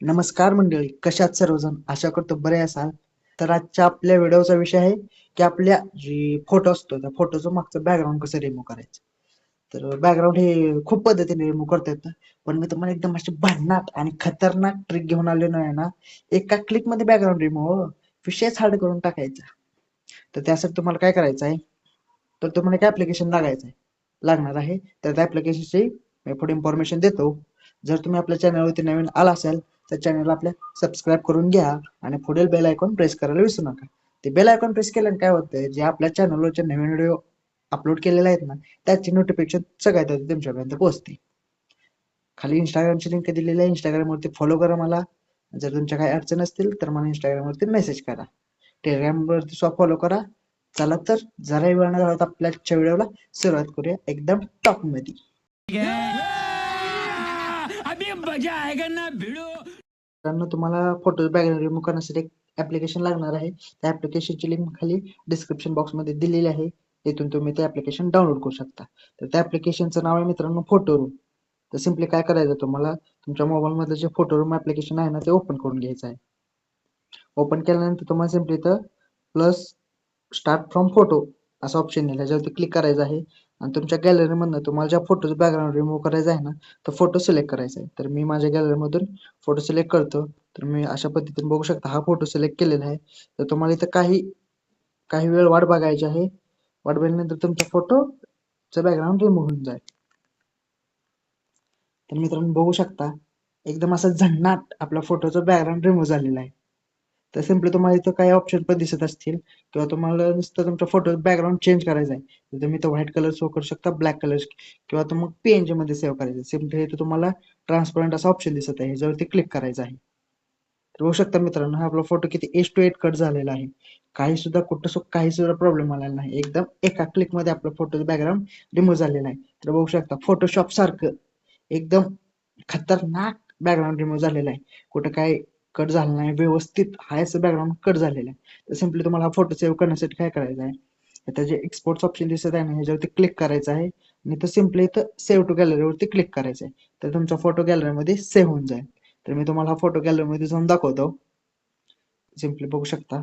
नमस्कार मंडळी कशात सर्वजण? आशा करतो बरे असाल. तर आजच्या आपल्या व्हिडिओचा विषय आहे की आपल्या जी फोटो असतो त्या फोटोचं मागचं बॅकग्राऊंड कसं रिमूव्ह करायचं? तर बॅकग्राऊंड हे खूप पद्धतीने रिमूव्ह करता येतं. पण मी तुम्हाला एकदम अशी भन्नाट आणि खतरनाक ट्रिक घेऊन आलेलो आहे ना एका क्लिकमध्ये बॅकग्राऊंड रिमूव्ह हो. विषयच हार्ड करून टाकायचा. तर त्यासाठी तुम्हाला काय करायचं आहे? तर तुम्हाला काय ऍप्लिकेशन लागायचं आहे. लागणार आहे. तर त्या ऍप्लिकेशनची मी पुढे इन्फॉर्मेशन देतो. जर तुम्ही आपल्या चॅनलवरती नवीन आला असाल तर चॅनल आपल्या सबस्क्राईब करून घ्या आणि पुढील बेल आयकॉन प्रेस करायला विसरू नका. ते बेल आयकॉन प्रेस केल्याने काय होतं जे आपल्या चॅनलवरचे नवीन व्हिडिओ अपलोड केलेले आहेत ना त्याची नोटिफिकेशन सगळ्यात आधी तुमच्यापर्यंत पोहोचते. खाली इंस्टाग्रामची लिंक दिलेली आहे इंस्टाग्रामवरती फॉलो करा मला. जर तुमच्या काही अडचण असतील तर मला इंस्टाग्रामवरती मेसेज करा. टेलिग्रामवरती सुद्धा फॉलो करा. चला तर जरा वेळ न घालवता आपल्या व्हिडिओला सुरुवात करूया एकदम टॉपमध्ये. अभी मजा आएगा ना भिड़ो मित्रांनो तुम्हाला फोटो बॅकग्राऊंड रिमूव्ह करण्यासाठी एक ऍप्लिकेशन लागणार आहे त्या ऍप्लिकेशनची लिंक खाली डिस्क्रिप्शन बॉक्समध्ये दिलेली आहे. तिथून तुम्ही ते ऍप्लिकेशन डाउनलोड करू शकता. तर त्या ऍप्लिकेशनचं नाव आहे मित्रांनो फोटो रूम तर सिम्पली काय करायचं तुम्हाला? तुमच्या मोबाईलमधलं जे फोटो रूम ऍप्लिकेशन आहे ना ते ओपन करून घ्यायचं आहे. ओपन केल्यानंतर तुम्हाला सिम्पली इथं प्लस स्टार्ट फ्रॉम फोटो असं ऑप्शन येईल ह्याच्यावरती क्लिक करायचं आहे. आणि तुमच्या गॅलरीमधनं तुम्हाला ज्या फोटोचं बॅकग्राऊंड रिमूव्ह करायचा आहे ना तो फोटो सिलेक्ट करायचा आहे. तर मी माझ्या गॅलरीमधून फोटो सिलेक्ट करतो. तर मी अशा पद्धतीने बघू शकता हा फोटो सिलेक्ट केलेला आहे. तर तुम्हाला इथं काही काही वेळ वाट बघायची आहे. वाट बघितल्यानंतर तुमचा फोटोचं बॅकग्राऊंड रिमूव्ह होऊन जाईल. तर मित्रांनो बघू शकता एकदम असा झन्नाट आपल्या फोटोचं बॅकग्राऊंड रिमूव्ह झालेला आहे. तर सिम्पली तुम्हाला इथं काही ऑप्शन पण दिसत असतील. किंवा तुम्हाला नुसतं तुमच्या फोटो बॅकग्राऊंड चेंज करायचा आहे. तर तुम्ही तो व्हाईट कलर सेव्ह करू शकता ब्लॅक कलर किंवा तुम्ही मग पीएनजी मध्ये सेव्ह करायचं सिम्पली इथं तुम्हाला ट्रान्सपरंट असा ऑप्शन दिसत आहे. ह्याच्यावरती क्लिक करायचं आहे. तर बघू शकता मित्रांनो हा आपला फोटो किती एच टू एट कट झालेला आहे. काही सुद्धा कुठं सु काही सुद्धा प्रॉब्लेम आलेला नाही. एकदम एका क्लिकमध्ये आपलं फोटो बॅकग्राऊंड रिमूव्ह झालेला आहे. तर बघू शकता फोटोशॉप सारखं एकदम खतरनाक बॅकग्राऊंड रिमूव्ह झालेला आहे. कुठं काय कट झालं नाही व्यवस्थित हाय बॅकग्राऊंड कट झालेलं आहे. तर सिम्पली तुम्हाला हा फोटो सेव्ह करण्यासाठी काय करायचं आहे? त्याचे एक्सपोर्ट ऑप्शन दिसत आहे ना ह्याच्यावरती क्लिक करायचं आहे. आणि तर सिम्पली इथं सेव्ह टू गॅलरीवरती क्लिक करायचं आहे. तर तुमचा फोटो गॅलरीमध्ये सेव्ह होऊन जाईल. तर मी तुम्हाला हा फोटो गॅलरीमध्ये जाऊन दाखवतो. सिम्पली बघू शकता.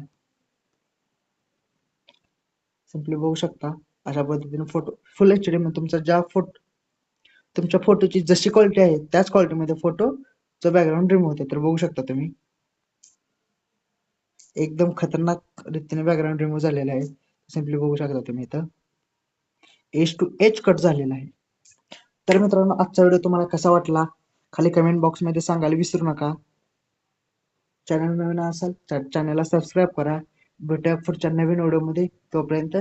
सिम्पली बघू शकता. अशा पद्धतीने फोटो फुल एच डी मध्ये तुमचा ज्या फोटो तुमच्या फोटोची जशी क्वालिटी आहे त्याच क्वालिटीमध्ये फोटोचं बॅकग्राऊंड रिमूव्ह होते. तर बघू शकता तुम्ही. एकदम खतरनाक रीतीने बॅकग्राऊंड रिमूव्ह झालेला आहे. सिम्पली बघू शकता तुम्ही इथं. एच टू एच कट झालेला आहे. तर मित्रांनो आजचा व्हिडिओ तुम्हाला कसा वाटला? खाली कमेंट बॉक्समध्ये सांगायला विसरू नका. चॅनल नवीन असाल तर चॅनलला सबस्क्राईब करा. भेटूया पुढच्या नवीन व्हिडिओमध्ये. तोपर्यंत